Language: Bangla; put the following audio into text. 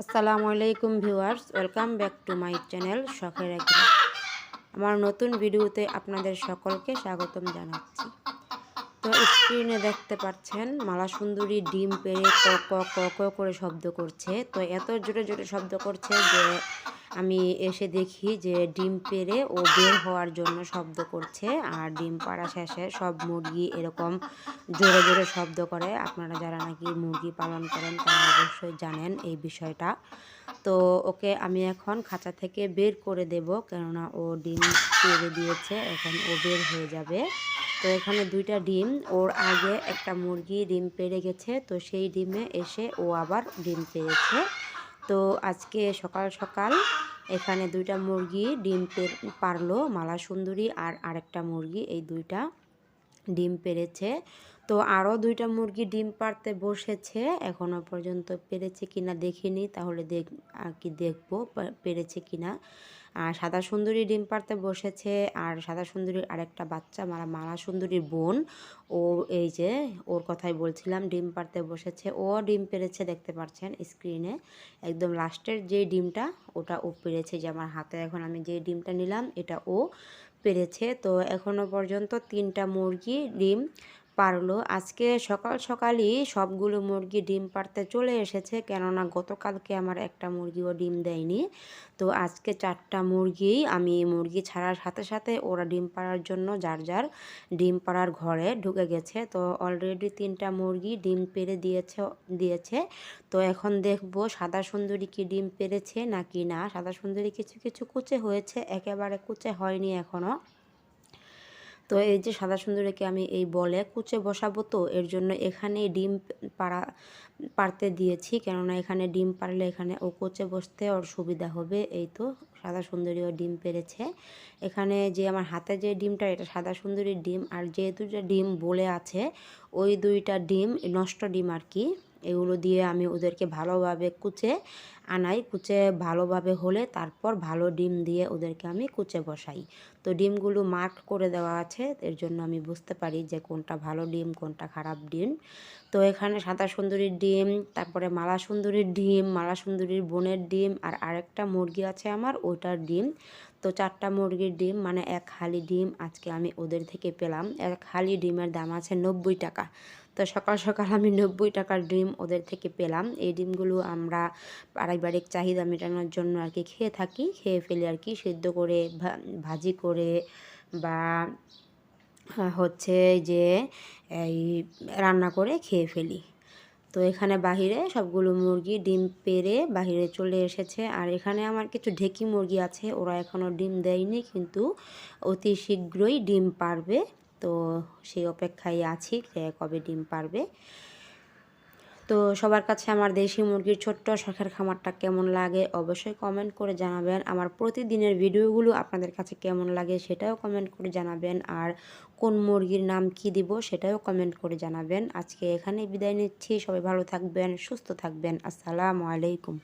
আসসালামু আলাইকুম viewers, welcome back to my channel শখের একদিন আমার নতুন ভিডিওতে আপনাদের সকলকে স্বাগতম জানাচ্ছি। তো স্ক্রিনে দেখতে পাচ্ছেন মালা সুন্দরী ডিম পেরে ক ক ক ক করে শব্দ করছে। তো এত জোরে জোরে শব্দ করছে যে আমি এসে দেখি যে ডিম পেরে ও বের হওয়ার জন্য শব্দ করছে, আর ডিম পাড়া শেষে সব মুরগি এরকম জোরে জোরে শব্দ করে। আপনারা যারা নাকি মুরগি পালন করেন, তারা অবশ্যই জানেন এই বিষয়টা। তো ওকে আমি এখন খাঁচা থেকে বের করে দেব, কেননা ও ডিম পেরে দিয়েছে, এখন ও বের হয়ে যাবে। তো এখানে দুইটা ডিম, ওর আগে একটা মুরগি ডিম পেরে গেছে, তো সেই ডিমে এসে ও আবার ডিম পেয়েছে। তো আজকে সকাল সকাল এখানে দুইটা মুরগি ডিম পারল মালা সুন্দরী আর আরেকটা মুরগি এই দুইটা ডিম পেরেছে। তো আরও দুইটা মুরগি ডিম পারতে বসেছে এখনও পর্যন্ত পেরেছে কিনা দেখিনি, তাহলে দেখ, আর কি দেখব পেরেছে কিনা। আর সাদা সুন্দরী ডিম পারতে বসেছে, আর সাদা সুন্দরীর আরেকটা বাচ্চা, মারা মালা সুন্দরীর বোন, ও এই যে, ওর কথাই বলছিলাম, ডিম পারতে বসেছে, ও ডিম পেরেছে দেখতে পাচ্ছেন স্ক্রিনে। একদম লাস্টের যে ডিমটা, ওটা ও পেরেছে যে আমার হাতে, এখন আমি যে ডিমটা নিলাম, এটা ও পেরেছে। তো এখনও পর্যন্ত তিনটা মুরগি, ডিম পারল। আজকে সকাল সকালই সবগুলো মুরগি ডিম পারতে চলে এসেছে, কেননা গতকালকে আমার একটা মুরগিও ডিম দেয়নি। তো আজকে চারটা মুরগি আমি মুরগি ছাড়ার সাথে সাথে ওরা ডিম পাড়ার জন্য যার যার ডিম পাড়ার ঘরে ঢুকে গেছে। তো অলরেডি তিনটা মুরগি ডিম পেরে দিয়েছে দিয়েছে। তো এখন দেখব সাদা সুন্দরী কি ডিম পেরেছে নাকি না। সাদা সুন্দরী কিছু কিছু কুচে হয়েছে, একেবারে কুচে হয়নি এখনও তো এই যে সাদা সুন্দরীকে আমি এই বলে কুচে বসাবো তো, এর জন্য এখানে ডিম পাড়া পারতে দিয়েছি। কেননা এখানে ডিম পারলে এখানে ও কুচে বসতে ওর সুবিধা হবে। এই তো সাদা সুন্দরীও ডিম পেরেছে এখানে যে আমার হাতে যে ডিমটা, এটা সাদা সুন্দরীর ডিম। আর যে ডিম বলে আছে, ওই দুইটা ডিম নষ্ট ডিম আর কি। এগুলো দিয়ে আমি ওদেরকে ভালোভাবে কুচে আনাই। কুচে ভালোভাবে হলে তারপর ভালো ডিম দিয়ে ওদেরকে আমি কুচে বসাই। তো ডিমগুলো মার্ক করে দেওয়া আছে। এর জন্য আমি বুঝতে পারি যে কোনটা ভালো ডিম, কোনটা খারাপ ডিম। তো এখানে সাদা সুন্দরীর ডিম, তারপরে মালা সুন্দরীর ডিম, মালা সুন্দরীর বোনের ডিম আর আরেকটা মুরগি আছে আমার, ওইটার ডিম। তো চারটা মুরগির ডিম মানে এক হালি ডিম আজকে আমি ওদের থেকে পেলাম। এক হালি ডিমের দাম আছে নব্বই টাকা। তো সকাল সকাল আমি নব্বই টাকার ডিম ওদের থেকে পেলাম। এই ডিমগুলো আমরা পারিবারিক চাহিদা মেটানোর জন্য আর কি খেয়ে থাকি। খেয়ে ফেলি আর কি সিদ্ধ করে ভাজি করে বা হচ্ছে যে এই রান্না করে খেয়ে ফেলি। তো এখানে বাহিরে সবগুলো মুরগি ডিম পেরে বাহিরে চলে এসেছে। আর এখানে আমার কিছু ঢেকি মুরগি আছে, ওরা এখনও ডিম দেয়নি, কিন্তু অতি শীঘ্রই ডিম পারবে। তো সেই অপেক্ষায় আছি যে কবে ডিম পারবে। তো সবার কাছে আমার দেশি মুরগির ছোট্ট শখের খামারটা কেমন লাগে অবশ্যই কমেন্ট করে জানাবেন। আমার প্রতিদিনের ভিডিওগুলো আপনাদের কাছে কেমন লাগে সেটাও কমেন্ট করে জানাবেন। আর কোন মুরগির নাম কি দিব সেটাও কমেন্ট করে জানাবেন। আজকে এখানে বিদায় নিচ্ছি। সবাই ভালো থাকবেন, সুস্থ থাকবেন। আসসালামু আলাইকুম।